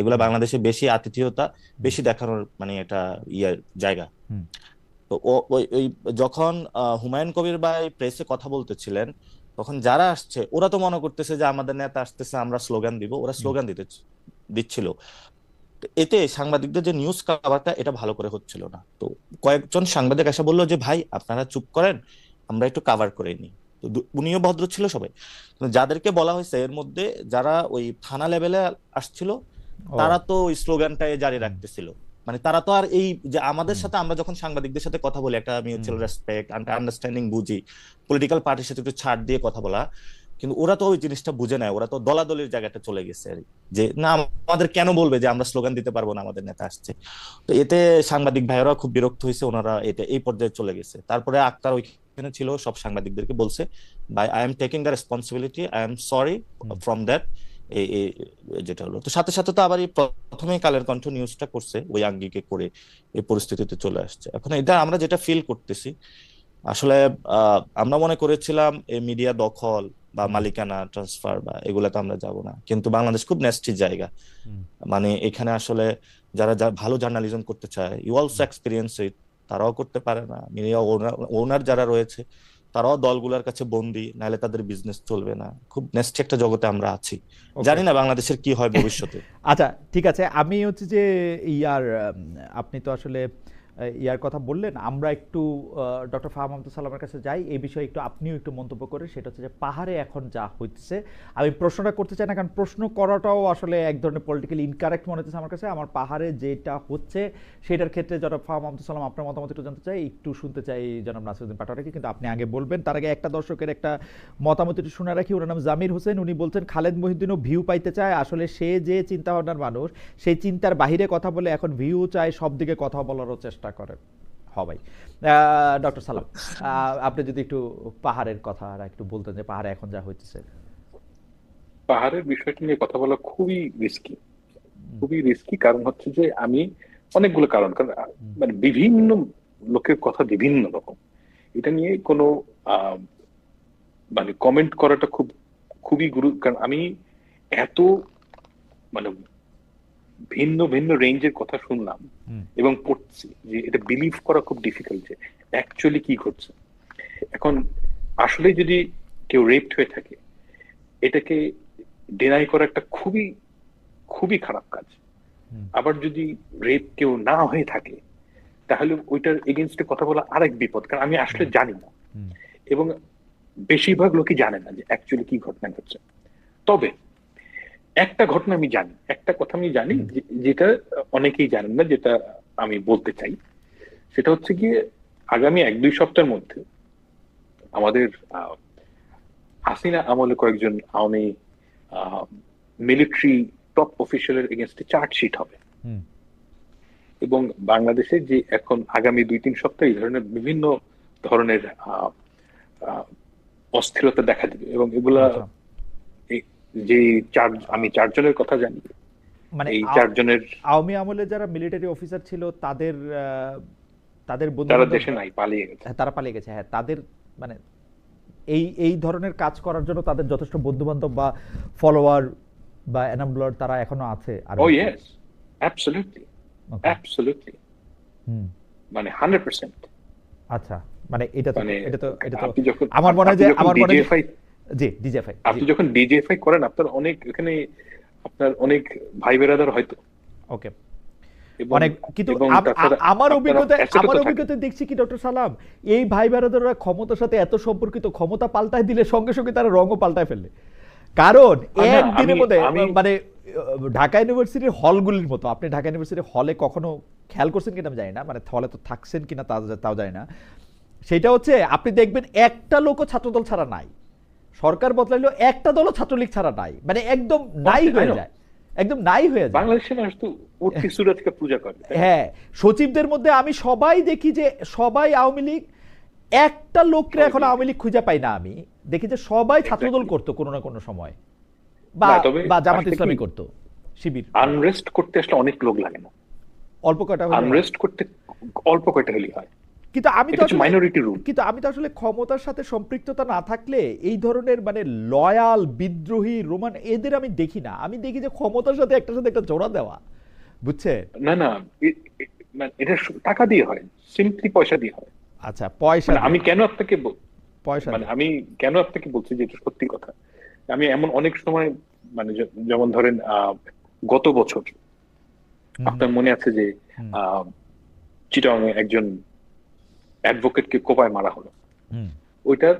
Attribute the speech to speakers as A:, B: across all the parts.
A: এগুলো বাংলাদেশে বেশি আতিথেয়তা বেশি দেখানোর মানে একটা ইয়ার জায়গা। তো ওই ওই যখন হুমায়ুন কবির ভাই প্রেসে কথা বলতেছিলেন তখন যারা আসছে ওরা তো মনে করতেছে যে আমাদের নেতা আসতেছে আমরা স্লোগান দিব ওরা স্লোগান দিতে দিচ্ছিল। এতে সাংবাদিকদের যে নিউজ কাভারটা এটা ভালো করে হচ্ছিল না। তো কয়েকজন সাংবাদিক এসে বলল যে ভাই আপনারা চুপ করেন আমরা একটু কাভার করে নিই। তো উনিও ভদ্র ছিল সবাই। যাদেরকে বলা হয়েছে এর মধ্যে যারা ওই থানা লেভেলে আসছিল তারা তো স্লোগানটাই জারি রাখতেছিল। মানে তারা তো আর এই যে আমাদের সাথে আমরা যখন সাংবাদিকদের সাথে কথা বলি একটা মিউচুয়াল রেসপেক্ট আন্ডারস্ট্যান্ডিং বুঝি পলিটিক্যাল পার্টির সাথে একটু ছাড় দিয়ে কথা বলা কিন্তু ওরা তো ওই জিনিসটা বুঝে নেয় ওরা তো দলাদলির জায়গাটা চলে গেছে আর যে না আমাদের কেন বলবে যে আমরা স্লোগান দিতে পারব না আমাদের নেতা আসছে? তো এতে সাংবাদিক ভাইয়েরা খুব বিরক্ত হয়েছে ওনারা এটা এই পর্যায়ে চলে গেছে। তারপরে আক্তার ওইখানে ছিল সব সাংবাদিকদেরকে বলছে by I am taking the responsibility I am sorry from that যেটা হলো। তো সাথে সাথে তো আবার এই প্রথমে কালের কণ্ঠ নিউজটা করছে ওই আঙ্গিকে করে এই পরিস্থিতিতে চলে আসছে। এখন এটা আমরা যেটা ফিল করতেছি আসলে আমরা মনে করেছিলাম এই মিডিয়া দখল বা মালিকানা ট্রান্সফার বা এগুলাতে আমরা যাব না। কিন্তু বাংলাদেশ খুব নেস্টি জায়গা। মানে এখানে আসলে যারা যা ভালো জার্নালিজম করতে চায় ইউ অলসো এক্সপিরিয়েন্স ইট তারাও করতে পারে না। মিডিয়া ওনার যারা রয়েছে তারাও দলগুলোর কাছে বন্দি নাহলে তাদের বিজনেস চলবে না। খুব নেস্টি একটা জগতে আমরা আছি। জানি না বাংলাদেশের কি হয় ভবিষ্যতে।
B: আচ্ছা ঠিক আছে। আমি হচ্ছে যে ইয়ার আপনি তো আসলে ইয়ার কথা বললেন, আমরা একটু ডক্টর ফাহাম আহমদ সালামের কাছে যাই, এই বিষয়ে একটু আপনিও একটু মন্তব্য করে সেটা হচ্ছে যে পাহাড়ে এখন যা হইতেছে, আমি প্রশ্নটা করতে চাই না, কারণ প্রশ্ন করাটাও আসলে এক ধরনের পলিটিক্যালি ইনকারেক্ট মনে হচ্ছে আমার কাছে, আমার পাহাড়ে যেটা হচ্ছে, সেটার ক্ষেত্রে জনাব ফাহাম আহমদ সালাম আপনার মতামত একটু জানতে চাই, একটু শুনতে চাই জনাব নাসিরুদ্দিন পাটোয়ারিকে, কিন্তু আপনি আগে বলবেন, তার আগে একটা দর্শকের একটা মতামত একটু শুনে রাখি, ওনার নাম জামির হোসেন, উনি বলছেন, খালেদ মহিউদ্দিনও ভিউ পাইতে চায়, আসলে সে যে চিন্তা ভাবনার মানুষ, সেই চিন্তার বাহিরে কথা বলে এখন ভিউ চায় সব দিকে কথা বলারও চেষ্টা করে হবাই। ডক্টর সালাম আপনি যদি একটু পাহাড়ের কথা আর একটু বলতেন যে পাহাড়ে এখন যা হইতেছে।
C: পাহাড়ের বিষয়টা নিয়ে কথা বলা খুবই রিস্কি খুবই রিস্কি কারণ হচ্ছে যে আমি অনেকগুলো কারণ কারণ মানে বিভিন্ন লোকের কথা বিভিন্ন রকম। এটা নিয়ে কোনো মানে কমেন্ট করাটা খুব খুবই গুরু কারণ আমি এত মানে ভিন্ন ভিন্ন রেঞ্জের কথা শুনলাম এবং পড়ছি যে এটা বিলিভ করা খুব ডিফিকাল্ট যে অ্যাকচুয়ালি কি ঘটছে। এখন আসলে যদি কেউ রেপড হয়ে থাকে এটাকে ডিনাই করা একটা খুবই খুবই খারাপ কাজ। আবার যদি রেপ কেউ না হয়ে থাকে তাহলে ওইটার এগেনস্টে কথা বলা আরেক বিপদ কারণ আমি আসলে জানি না। এবং বেশিরভাগ লোকই জানে না যে অ্যাকচুয়ালি কি ঘটনা ঘটছে। তবে একটা ঘটনা আমি জানি একটা কথা আমি জানি যেটা অনেকেই জানেন না যেটা আমি বলতে চাই। সেটা হচ্ছে গিয়ে আগামী এক দুই সপ্তাহের মধ্যে আমাদের হাসিনা আমলে কয়েকজন আওয়ামী মিলিটারি টপ অফিসিয়ালের এগেনস্টে চার্জশিট হবে। এবং বাংলাদেশে যে এখন আগামী দুই তিন সপ্তাহ এই ধরনের বিভিন্ন ধরনের অস্থিরতা দেখা দিবে এবং এগুলা
B: আচ্ছা।
C: যে চার আমি চারজনের কথা জানি।
B: মানে
C: এই চারজনের
B: আওয়ামী আমলে যারা মিলিটারি অফিসার ছিল তাদের তাদের বন্ধু
C: তারা দেশে নাই পালিয়ে গেছে।
B: হ্যাঁ, তারা পালিয়ে গেছে হ্যাঁ তাদের মানে এই এই ধরনের কাজ করার জন্য তাদের যথেষ্ট বন্ধু বান্ধব বা ফলোয়ার বা এনামব্লর তারা এখনও আছে আর
C: ও ইয়েস অ্যাবসলিউটলি অ্যাবসলিউটলি
B: হুম।
C: মানে হান্ড্রেড পার্সেন্ট
B: আচ্ছা মানে এটা তো
C: মানে
B: এটা তো এটা তো আমার মনে হয় যে আমার মনে হয় জি ডিজেফাই
C: আপনি যখন ডিজেফাই করেন আপনার অনেক এখানে আপনার অনেক ভাই বেরাদার হয়তো।
B: ওকে। অনেক কিন্তু আমার অভিজ্ঞতা আমার অভিজ্ঞতা দেখছি কি ডক্টর সালাম এই ভাই বেরাদাররা ক্ষমতার সাথে এত সম্পর্কিত ক্ষমতা পাল্টায় দিলে সঙ্গে সঙ্গে তারা রঙও পাল্টায় ফেলে। কারণ একদিনের মধ্যে মানে ঢাকা ইউনিভার্সিটির হলগুলির মতো আপনি ঢাকা ইউনিভার্সিটির হলে কখনো খেয়াল করছেন কিনা আমি জানি না মানে হলে তো থাকছেন কিনা তাও জানি না। সেটা হচ্ছে আপনি দেখবেন একটা লোকও ছাত্রদল ছাড়া নাই। সরকার বদলাইলেও একটা দলও ছাত্রলীগ ছাড়া নাই। মানে একদম নাই হয়ে যায়। একদম নাই হয়ে যায়।
C: বাংলাদেশের মানুষ তো উঠতি সুরাজকে পূজা করে
B: হ্যাঁ সচিবদের মধ্যে আমি সবাই দেখি যে সবাই আওয়ামী লীগ একটা লোককে এখন আওয়ামী লীগ খুঁজে পাই না আমি। দেখি যে সবাই ছাত্রদল. করতো কোনো না কোনো সময়। বা বা জামাত ইসলামী করতো শিবির।
C: আনরেস্ট করতে আসলে অনেক লোক লাগে না।
B: অল্প কয়টা
C: আনরেস্ট করতে অল্প কয়টা হলেই হয়?
B: কিন্তু আমি তো
C: মাইনরিটি রুল
B: কিন্তু আমি তো আসলে ক্ষমতার সাথে সম্পৃক্ততা না থাকলে এই ধরনের মানে লয়াল বিদ্রোহী রোমান এদের আমি দেখি না। আমি দেখি যে ক্ষমতার সাথে একটা সাথে একটা জোড়া দেওয়া। বুঝছে?
C: না না এটা টাকা দিয়ে হয় সিম্পলি পয়সা দিয়ে হয়।
B: আচ্ছা পয়সা
C: মানে আমি কেন আপনাকে
B: পয়সা
C: মানে আমি কেন আপনাকে বলছি যে এটা সত্যি কথা? আমি এমন অনেক সময় মানে যেমন ধরেন আহ, গত বছর আপনার মনে আছে যে চিটং একজন অ্যাডভোকেটকে কোপায় মারা হলো। ওইটার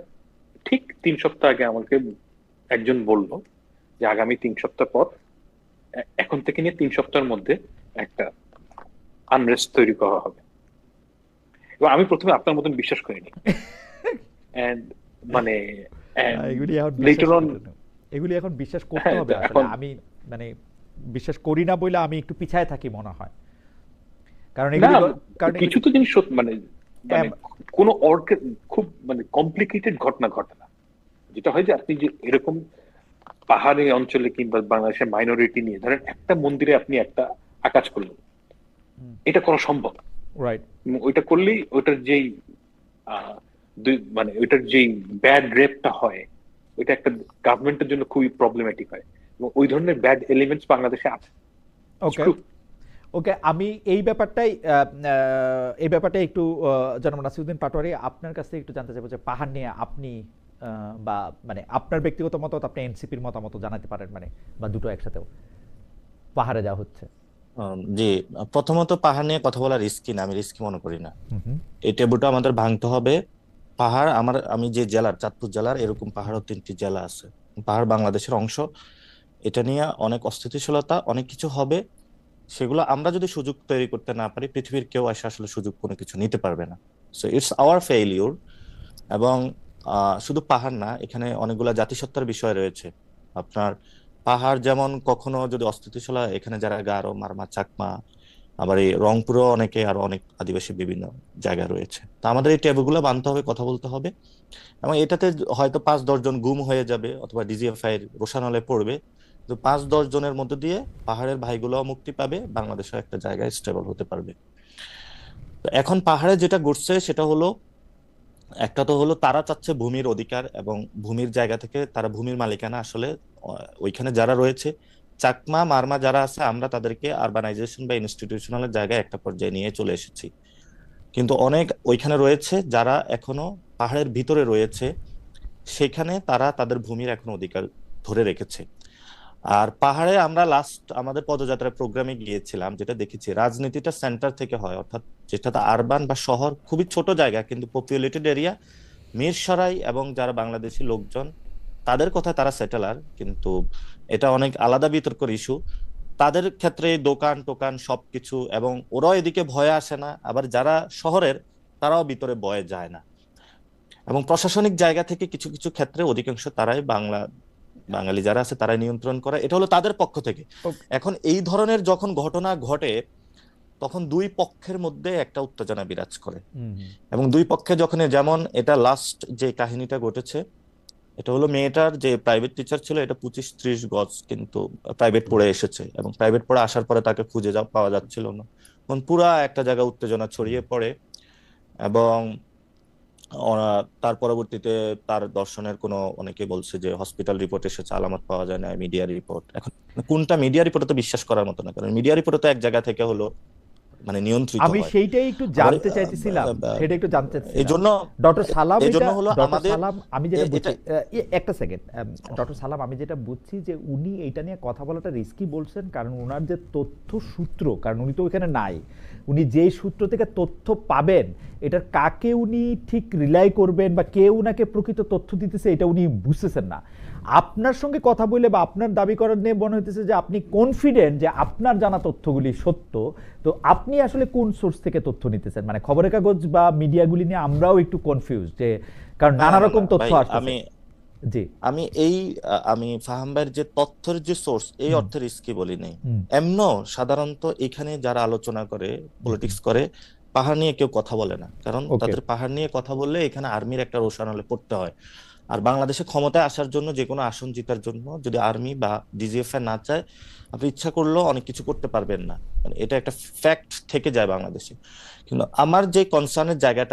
C: ঠিক তিন সপ্তাহ আগে আমাকে একজন বলল যে আগামী তিন সপ্তাহ পর এখন থেকে নিয়ে তিন সপ্তাহের মধ্যে একটা আনরেস্ট তৈরি করা হবে। এবং আমি প্রথমে আপনার মতন বিশ্বাস করিনি। মানে
B: এগুলি এখন বিশ্বাস করতে হবে। এগুলি এখন বিশ্বাস করতে
C: হ্যাঁ,
B: হবে আসলে। আমি মানে বিশ্বাস করি না বলে আমি একটু পিছায় থাকি মনে হয়। কারণ এগুলি কারণ
C: কিছু তো জিনিস মানে মানে
B: এম-
C: কোনো অর্কে খুব মানে কমপ্লিকেটেড ঘটনা ঘটে না। যেটা হয় যে আপনি যে এরকম পাহাড়ি অঞ্চলে কিংবা বাংলাদেশের মাইনরিটি নিয়ে ধরেন একটা মন্দিরে আপনি একটা আকাজ করলেন। এটা করা সম্ভব।
B: রাইট
C: ওইটা করলেই ওইটার যেই মানে ওইটার যেই ব্যাড রেপটা হয় ওইটা একটা গভর্নমেন্টের জন্য খুবই প্রবলেমেটিক হয়। এবং ওই ধরনের ব্যাড এলিমেন্টস বাংলাদেশে আছে।
B: ওকে ওকে আমি এই ব্যাপারটাই এই ব্যাপারটাই একটু জনাব নাসিরুদ্দিন পাটোয়ারি আপনার কাছ থেকে একটু জানতে চাইব যে পাহাড় নিয়ে আপনি বা মানে আপনার ব্যক্তিগত মতামত আপনি এনসিপির মতামত জানাতে পারেন মানে বা দুটো একসাথেও পাহাড়ে যাওয়া হচ্ছে।
A: জি প্রথমত পাহাড় নিয়ে কথা বলা রিস্কি না আমি রিস্কি মনে করি না। এই টেবুটা আমাদের ভাঙতে হবে। পাহাড় আমার আমি যে জেলার চাঁদপুর জেলার এরকম পাহাড়ও তিনটি জেলা আছে। পাহাড় বাংলাদেশের অংশ। এটা নিয়ে অনেক অস্থিতিশীলতা অনেক কিছু হবে। সেগুলো আমরা যদি সুযোগ তৈরি করতে না পারি, পৃথিবীর কেউ এসে আসলে সুযোগ কোনো কিছু নিতে পারবে না। সো ইটস আওয়ার ফেইলিউর এবং শুধু পাহাড় না, এখানে অনেকগুলা জাতিসত্তার বিষয় রয়েছে। আপনার পাহাড় যেমন কখনো যদি অস্থিতিশীল হয়, এখানে যারা গারো মারমা, চাকমা, আবার এই রংপুরও অনেকে আরও অনেক আদিবাসী বিভিন্ন জায়গা রয়েছে। তো আমাদের এই ট্যাবুগুলো বানতে হবে, কথা বলতে হবে এবং এটাতে হয়তো পাঁচ দশজন গুম হয়ে যাবে অথবা ডিজিএফআই এর রোশানলে পড়বে। তো পাঁচ দশ জনের মধ্যে দিয়ে পাহাড়ের ভাইগুলোও মুক্তি পাবে বাংলাদেশের একটা জায়গায় স্টেবল হতে পারবে। তো এখন পাহাড়ে যেটা ঘটছে সেটা হলো, একটা তো হলো তারা চাচ্ছে ভূমির অধিকার এবং ভূমির জায়গা থেকে তারা ভূমির মালিকানা আসলে ওইখানে যারা রয়েছে, চাকমা, মারমা যারা আছে, আমরা তাদেরকে আরবানাইজেশন বা ইনস্টিটিউশনাল জায়গায় একটা পর্যায়ে নিয়ে চলে এসেছি। কিন্তু অনেক ওইখানে রয়েছে যারা এখনও পাহাড়ের ভিতরে রয়েছে, সেখানে তারা তাদের ভূমির এখনও অধিকার ধরে রেখেছে। আর পাহাড়ে আমরা লাস্ট আমাদের পদযাত্রার প্রোগ্রামে গিয়েছিলাম, যেটা দেখেছি, রাজনীতিটা সেন্টার থেকে হয়, অর্থাৎ যেটা আরবান বা শহর, খুবই ছোট জায়গা, কিন্তু পপুলেটেড এরিয়া মিরসরাই এবং যারা বাংলাদেশি লোকজন, তাদের কথা তারা সেটেলার কিন্তু এটা অনেক আলাদা বিতর্কের ইস্যু তাদের ক্ষেত্রে দোকান টোকান সবকিছু এবং ওরাও এদিকে ভয়ে আসে না, আবার যারা শহরের, তারাও ভিতরে ভয়ে যায় না। এবং প্রশাসনিক জায়গা থেকে কিছু কিছু ক্ষেত্রে অধিকাংশ তারাই বাংলা বাঙালি যারা আছে তারাই নিয়ন্ত্রণ করে। এটা হলো তাদের পক্ষ থেকে। এখন এই ধরনের যখন ঘটনা ঘটে তখন দুই পক্ষের মধ্যে একটা উত্তেজনা বিরাজ করে। এবং দুই পক্ষে যখন যেমন এটা লাস্ট যে কাহিনীটা ঘটেছে এটা হলো মেয়েটার যে প্রাইভেট টিচার ছিল এটা পঁচিশ ত্রিশ গজ কিন্তু প্রাইভেট পড়ে এসেছে এবং প্রাইভেট পড়ে আসার পরে তাকে খুঁজে পাওয়া যাচ্ছিল না। তখন পুরা একটা জায়গা উত্তেজনা ছড়িয়ে পড়ে এবং তার পরবর্তীতে তার দর্শনের কোনো অনেকে বলছে যে হসপিটাল রিপোর্ট এসেছে আলামত পাওয়া যায় না মিডিয়া রিপোর্ট এখন কোনটা মিডিয়া রিপোর্টে তো বিশ্বাস করার মতো না, কারণ মিডিয়া রিপোর্টে তো এক জায়গা থেকে হলো মানে নিয়ন্ত্রিত
B: আমি সেইটাই একটু জানতে চাইতেছিলাম সেটা একটু জানতে
A: এই
B: চাইছিলাম
A: জন্য
B: ডক্টর সালাম
A: এই জন্য
B: এটা-
A: হলো আমাদের
B: সালাম আমি যেটা বুঝছি
A: এটা-
B: একটা সেকেন্ড ডক্টর সালাম আমি যেটা বুঝছি যে উনি এইটা নিয়ে কথা বলাটা রিস্কি বলছেন কারণ ওনার যে তথ্য সূত্র কারণ উনি তো ওখানে নাই উনি যে সূত্র থেকে তথ্য পাবেন এটার কাকে উনি ঠিক রিলাই করবেন বা কে উনাকে প্রকৃত তথ্য দিতেছে এটা উনি বুঝতেছেন না। আপনার সঙ্গে কথা বলে বা আপনার দাবি করার নিয়ে মনে হইতেছে যে আপনি কনফিডেন্ট যে আপনার জানা তথ্যগুলি সত্য তো আপনি আসলে কোন সোর্স থেকে তথ্য নিতেছেন? মানে খবরের কাগজ বা মিডিয়াগুলি নিয়ে আমরাও একটু কনফিউজ যে কারণ নানা রকম তথ্য আসছে
A: আমি
B: জি।
A: আমি এই আমি ফাহাম ভাইয়ের যে তথ্যের যে সোর্স এই। অর্থে রিস্কি বলি নাই। এমন সাধারণত এখানে যারা আলোচনা করে পলিটিক্স করে পাহাড় নিয়ে কেউ কথা বলে না। কারণ. তাদের পাহাড় নিয়ে কথা বললে এখানে আর্মির একটা রোশানলে পড়তে হয়। আর বাংলাদেশে ক্ষমতায় আসার জন্য যে কোনো আসন জিতার জন্য যদি আর্মি বা ডিজিএফ না চায়, আপনি ইচ্ছা করলেও অনেক কিছু করতে পারবেন না। মানে এটা একটা ফ্যাক্ট থেকে যায় বাংলাদেশে। কিন্তু আমার যে কনসার্নের জায়গাটা